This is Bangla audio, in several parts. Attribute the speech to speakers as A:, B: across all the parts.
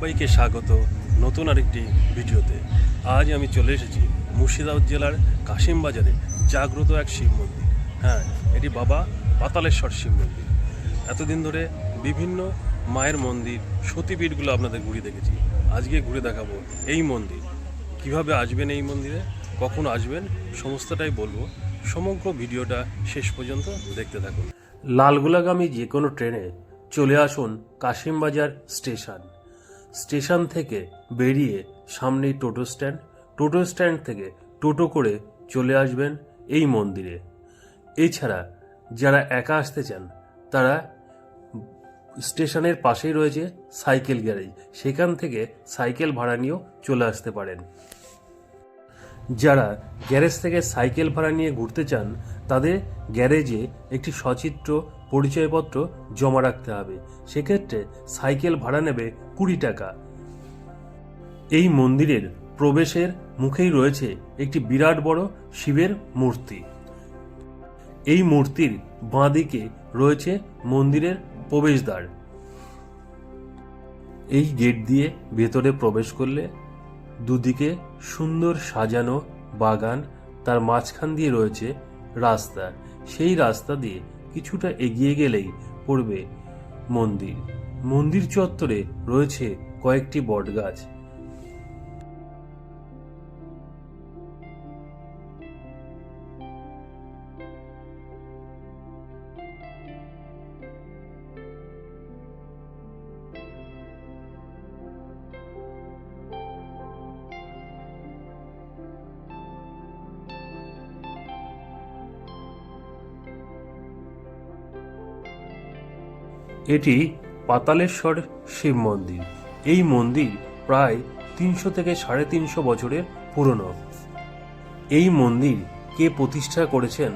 A: সবাইকে স্বাগত নতুন আরেকটি ভিডিওতে। আজ আমি চলে এসেছি মুর্শিদাবাদ জেলার কাশিম বাজারে জাগ্রত এক শিব মন্দির। হ্যাঁ এটি বাবা পাতালেশ্বর শিব মন্দির। এতদিন ধরে বিভিন্ন মায়ের মন্দির, সতীপীঠগুলো আপনাদের ঘুরে দেখেছি। আজকে ঘুরে দেখাবো এই মন্দির। কীভাবে আসবেন এই মন্দিরে? কখন আসবেন? সমস্তটাই বলব। সমগ্র ভিডিওটা শেষ পর্যন্ত দেখতে থাকুন। লালগোলাগামী যে কোনো ট্রেনে চলে আসুন কাশিমবাজার স্টেশন। স্টেশন থেকে বেরিয়ে সামনেই টোটো স্ট্যান্ড। টোটো স্ট্যান্ড থেকে টোটো করে চলে আসবেন এই মন্দিরে। এছাড়া যারা একা আসতে চান, তারা স্টেশনের পাশেই রয়েছে সাইকেল গ্যারেজ। সেখান থেকে সাইকেল ভাড়া নিয়েও চলে আসতে পারেন। যারা গ্যারেজ থেকে সাইকেল ভাড়া নিয়ে ঘুরতে চান তাদের গ্যারেজে একটি সচিত্র পরিচয়পত্র জমা রাখতে হবে। সেক্ষেত্রে সাইকেল ভাড়া নেবে কুড়ি টাকা। এই মন্দিরের প্রবেশের মুখেই রয়েছে একটি বিরাট বড় শিবের মূর্তি। এই মূর্তির বাঁদিকে রয়েছে মন্দিরের প্রবেশদ্বার। এই গেট দিয়ে ভেতরে প্রবেশ করলে দুদিকে সুন্দর সাজানো বাগান, তার মাঝখান দিয়ে রয়েছে রাস্তা। সেই রাস্তা দিয়ে কিছুটা এগিয়ে গেলেই পড়বে মন্দির। মন্দির চত্বরে রয়েছে কয়েকটি বটগাছ। এটি পাতালেশ্বর শিব মন্দির। এই মন্দির প্রায় তিনশো থেকে সাড়ে তিনশো বছরের পুরনো। এই মন্দির কে প্রতিষ্ঠা করেছেন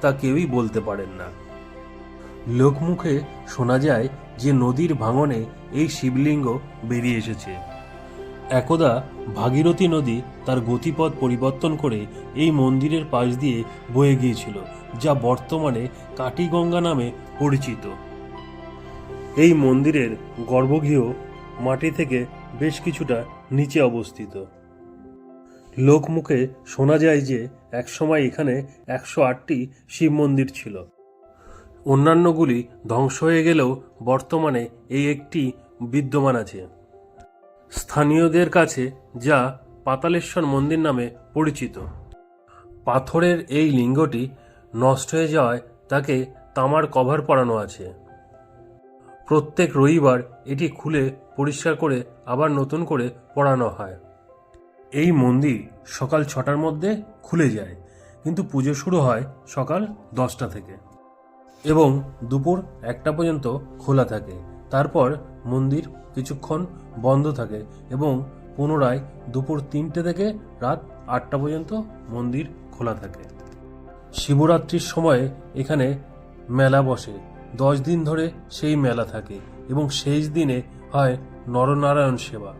A: তা কেউই বলতে পারেন না। লোকমুখে শোনা যায় যে নদীর ভাঙনে এই শিবলিঙ্গ বেরিয়ে এসেছে। একদা ভাগীরথী নদী তার গতিপথ পরিবর্তন করে এই মন্দিরের পাশ দিয়ে বয়ে গিয়েছিল, যা বর্তমানে কাটিগঙ্গা নামে পরিচিত। এই মন্দিরের গর্ভগৃহ মাটি থেকে বেশ কিছুটা নিচে অবস্থিত। লোকমুখে শোনা যায় যে একসময় এখানে একশো আটটি শিব মন্দির ছিল। অন্যান্যগুলি ধ্বংস হয়ে গেলেও বর্তমানে এই একটি বিদ্যমান আছে। স্থানীয়দের কাছে যা পাতালেশ্বর মন্দির নামে পরিচিত। পাথরের এই লিঙ্গটি নষ্ট হয়ে যাওয়ায় তাকে তামার কভার পরানো আছে। প্রত্যেক রবিবার এটি খুলে পরিষ্কার করে আবার নতুন করে পড়ানো হয়। এই মন্দির সকাল ছটার মধ্যে খুলে যায়, কিন্তু পুজো শুরু হয় সকাল দশটা থেকে এবং দুপুর একটা পর্যন্ত খোলা থাকে। তারপর মন্দির কিছুক্ষণ বন্ধ থাকে এবং পুনরায় দুপুর তিনটে থেকে রাত আটটা পর্যন্ত মন্দির খোলা থাকে। শিবরাত্রির সময়ে এখানে মেলা বসে। দশ দিন ধরে সেই মেলা থাকে এবং শেষ দিনে হয় নরনারায়ণ সেবা।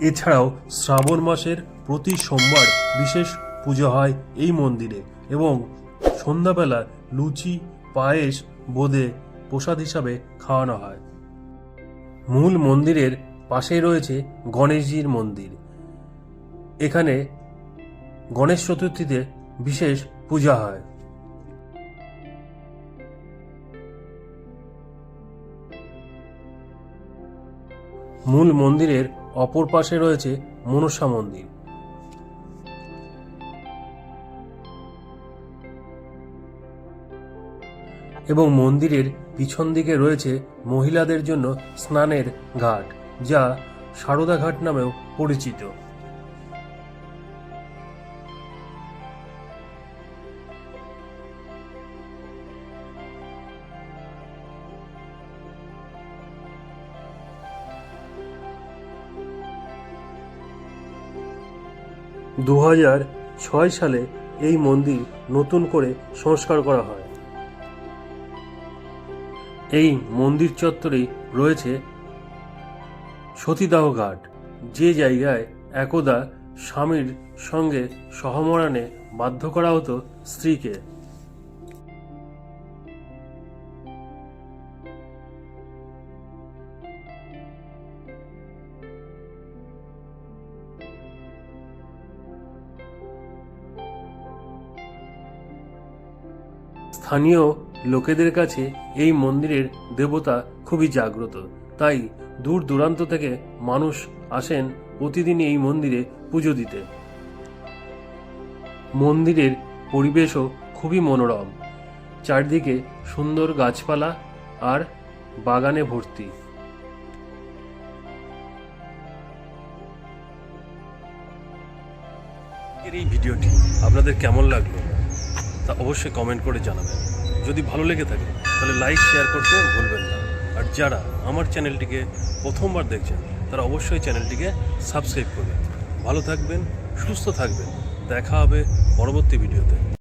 A: এছাড়াও শ্রাবণ মাসের প্রতি সোমবার বিশেষ পুজো হয় এই মন্দিরে এবং সন্ধ্যাবেলা লুচি, পায়েস, বোঁদে প্রসাদ হিসাবে খাওয়ানো হয়। মূল মন্দিরের পাশেই রয়েছে গণেশজির মন্দির। এখানে গণেশ চতুর্থীতে বিশেষ পূজা হয়। মূল মন্দিরের অপর পাশে রয়েছে মনসা মন্দির। এবং মন্দিরের পিছন দিকে রয়েছে মহিলাদের জন্য স্নানের ঘাট, যা সারদা ঘাট নামেও পরিচিত। দু ছয় সালে এই মন্দির নতুন করে সংস্কার করা হয়। এই মন্দির চত্বরেই রয়েছে সতীদাহ ঘাট। যে জায়গায় একদা স্বামীর সঙ্গে সহমরণে বাধ্য করা হতো স্ত্রীকে। স্থানীয় লোকেদের কাছে এই মন্দিরের দেবতা খুবই জাগ্রত। তাই দূর দূরান্ত থেকে মানুষ আসেন প্রতিদিন এই মন্দিরে পুজো দিতে। মন্দিরের পরিবেশও খুবই মনোরম। চারদিকে সুন্দর গাছপালা আর বাগানে ভর্তি। এই ভিডিওটি আপনাদের কেমন লাগল? তা অবশ্যই কমেন্ট করে জানাবেন। যদি ভালো লেগে থাকে, তাহলে লাইক শেয়ার করতে ভুলবেন না। আর যারা আমার চ্যানেলটিকে প্রথমবার দেখছেন, তারা অবশ্যই চ্যানেলটিকে সাবস্ক্রাইব করবেন। ভালো থাকবেন, সুস্থ থাকবেন। দেখা হবে পরবর্তী ভিডিওতে